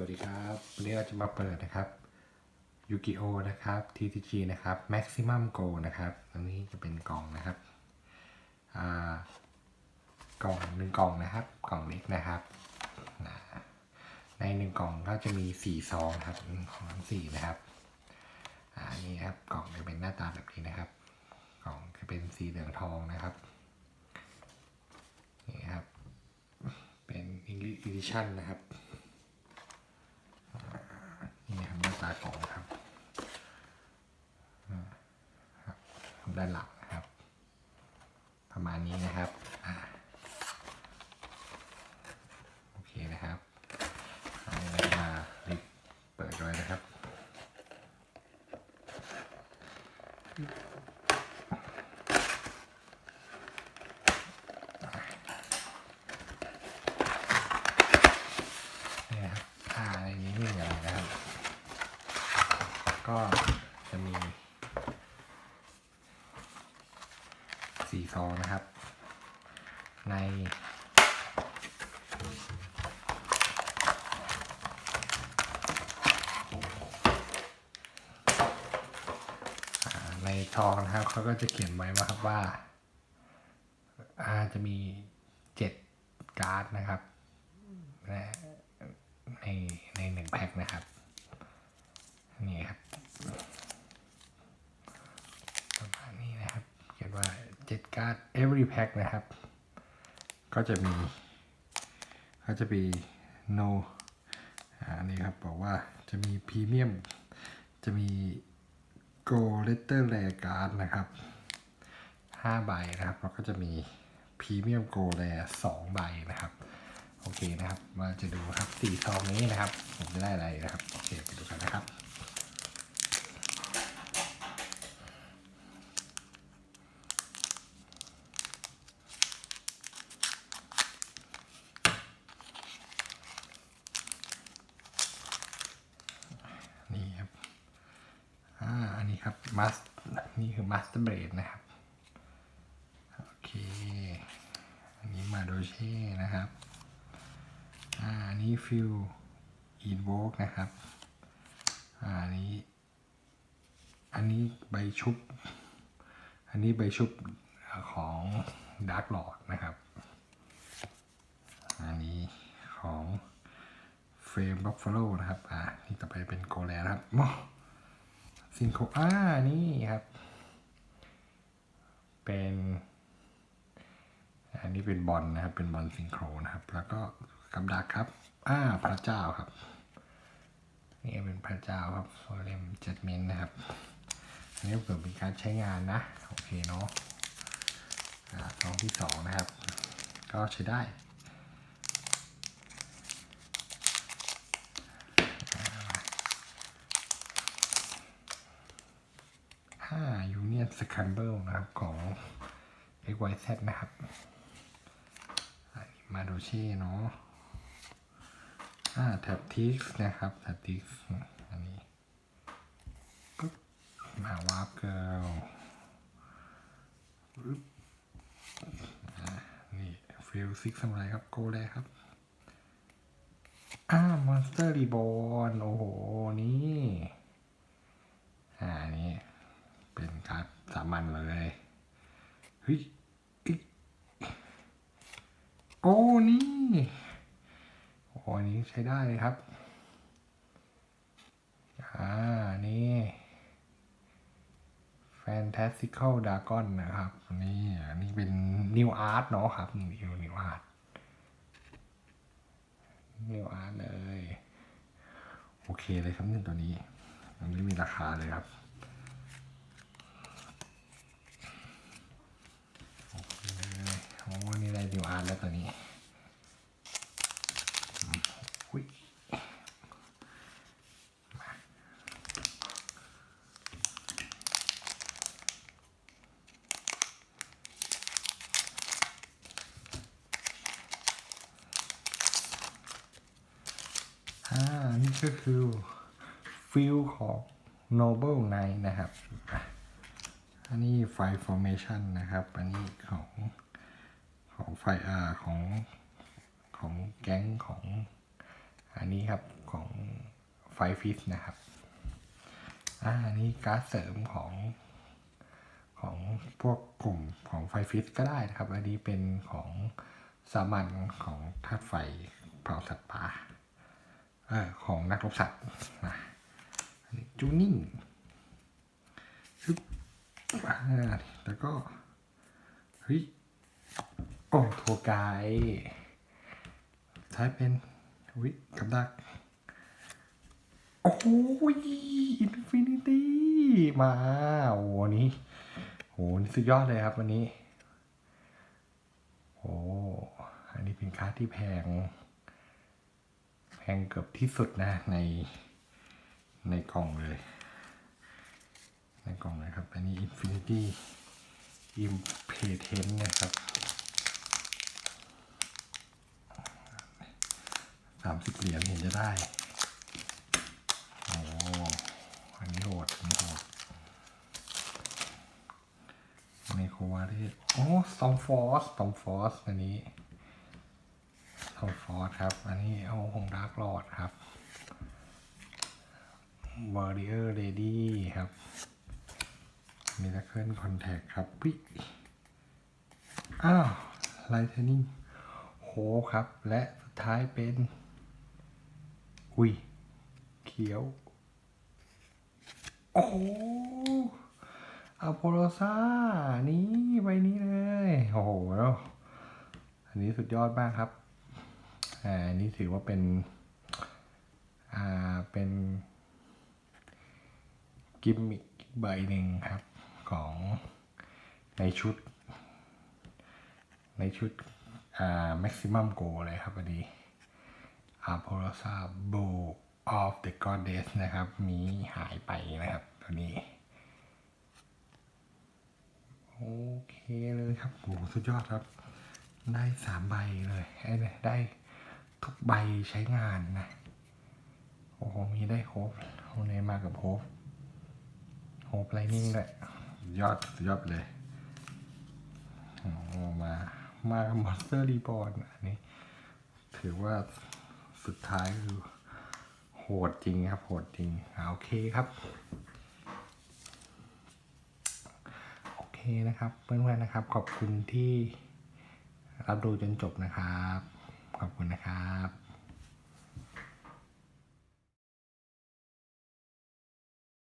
วัสดีครับ วันนี้เราจะมาเปิดนะครับยูกิโอนะครับ TTG นะครับ Maximum Go นะครับอันนี้จะเป็นกล่องนะครับอ่ากล่องหนึ่งกล่องนะครับ กล่องเล็กนะครับนะในหนึ่งกล่องก็จะมีสี่ซองครับของทั้งสี่นะครับอ่านี่ครับกล่องจะเป็นหน้าตาแบบนี้นะครับ กล่องจะเป็นสีเหลืองทองนะครับนี่ครับเป็น English Edition นะครับ นี่ นะครับหน้าตากล่องครับอ่าครับด้านหลังนะครับ ประมาณนี้นะครับอ่าโอเคนะครับอันนี้เราจะมาลิปเปิดด้วยนะครับ นี่นะครับอ่าในนี้มีอะไรนะครับ ก็จะมีสี่ซองนะครับ ในในซองนะครับเขาก็จะเขียนไว้ว่าครับว่าอาจะมีเจ็ดการ์ดนะครับในในหนึ่งแพ็คนะครับ นี่ครับประมาณนี้นะครับ เขียนว่าเจ็ดการ์ด every pack นะครับ ก็จะมีก็จะมี no อ่านี่ครับบอกว่าจะมีพรีเมียม จะมี go letter rare card นะครับห้าใบนะครับ แล้วก็จะมีพรีเมียม go rare สองใบนะครับ โอเคนะครับ มาจะดูครับสี่ซองนี้นะครับ ผมจะได้อะไรนะครับ โอเคไปดูกันนะครับ นี่ครับ อ่า อันนี้ครับ มัสนี่คือมัสเตอร์เบรดนะครับ โอเค อันนี้มาโดเช่นะครับ อ่าอันนี้ฟิลอินโวกนะครับ อ่าอันนี้ อันนี้ใบชุบ อันนี้ใบชุบของดาร์กหลอดนะครับ อันนี้ของเฟรมบ็อกฟ l ลนะครับ อ่า นี่ต่อไปเป็นโกแลนะครับ ซิงโคอ่านี่ครับ เป็นอันนี้เป็นบอลนะครับ เป็นบอลซิงโครนะครับ แล้วก็กับดักครับ อ่า พระเจ้าครับ นี่เป็นพระเจ้าครับโซเลมเจ็ดเมนนะครับ อันนี้เกิดเป็นการใช้งานนะ โอเคเนาะอ่าซองที่สองนะครับ ก็ใช้ได้ ห้ายูเนียน สแคมเบิลนะครับของ XYZ นะครับมาดเช่เนาะอ่าแท็บทิกนะครับแท็บทิกอันนี้ปึ๊บมาวาร์ปเกิลปึ๊บนี่ฟิลซิกสมัยครับโกเลยครับอ่ามอนสเตอร์รีบอลโอ้โห นี่ อ่าอันนี้เป็นการ์ด สามัญเลยเฮ้ยโอ้นี่โอ้นี้ใช้ได้เลยครับ อ่า นี่ Fantastical Dragon นะครับ นี่อันนี้เป็น New Art เนาะครับ New New Art New Art เลย โอเคเลยครับเนี่ยตัวนี้อันนี้มีราคาเลยครับ โอ้นี่ได้ดิวอาร์ตแล้วตัวนี้อ่านี่ก็คือฟิลของ Noble Knight นะครับ อันนี้ไฟ formation นะครับ อันนี้ของ ของไฟอาของของแก๊งของอันนี้ครับของไฟฟิสนะครับอ่าอันนี้การ์ดเสริมของของพวกกลุ่มของไฟฟิสก็ได้นะครับ อันนี้เป็นของสามัญของธาตุไฟเผาสัตว์ป่าเออของนักรบสัตว์นะนนจูนิ่งแล้วก็เฮ้ย โอ้ทัวร์ไกด์ใช้เป็นวิกับดัก โอ้ยอินฟินิตี้ มาโอ้วันนี้โหนี่สุดยอดเลยครับวันนี้ โอ้ อันนี้เป็นกาที่แพง แพงเกือบที่สุดนะใน ในกล่องเลย ในกล่องเลยครับ อันนี้ Infinity i m p a t e n t นะครับ สามสิบเหรียญเห็นจะได้โอ้อันนี้โหดอันนี้โหดในโควาที่โอ้สตอมฟอสตอมฟอสอันนี้สตอมฟอสครับ อันนี้เอาของดาร์กลอดครับวอริเออร์เรดี้ครับมีลักเคิลคอนแทคครับวิอ้าวไลท์เทนนิ่งโหครับ และสุดท้ายเป็น อุ้ย เขียว โอ้โหอโปโลซานี่ใบนี้เลย โอ้โหแล้วอันนี้สุดยอดมากครับ อ่าอันนี้ถือว่าเป็น อ่า เป็น กิมมิกอีกใบหนึ่งครับ ของในชุด ในชุด อ่า maximum go เลยครับอันนี้ a p o l o s a Bow of the Goddess นะครับ มีหายไปนะครับ ตัวนี้ โอเคเลยครับโหสุดยอดครับ ได้สามใบเลยไอ้เนี่ยได้ทุกใบใช้งานนะ โอ้โห มีได้โฮปโฮเนมากับโฮปโฮปไลนิ่งด้วยสุดยอดสุดยอดเลยโอ้โหมา มากับมอนสเตอร์รีบอร์อันนี้ ถือว่า สุดท้ายคือโหดจริงครับ โหดจริงโอเคครับ โอเคนะครับ เพื่อนๆนะครับ ขอบคุณที่รับดูจนจบนะครับ ขอบคุณนะครับ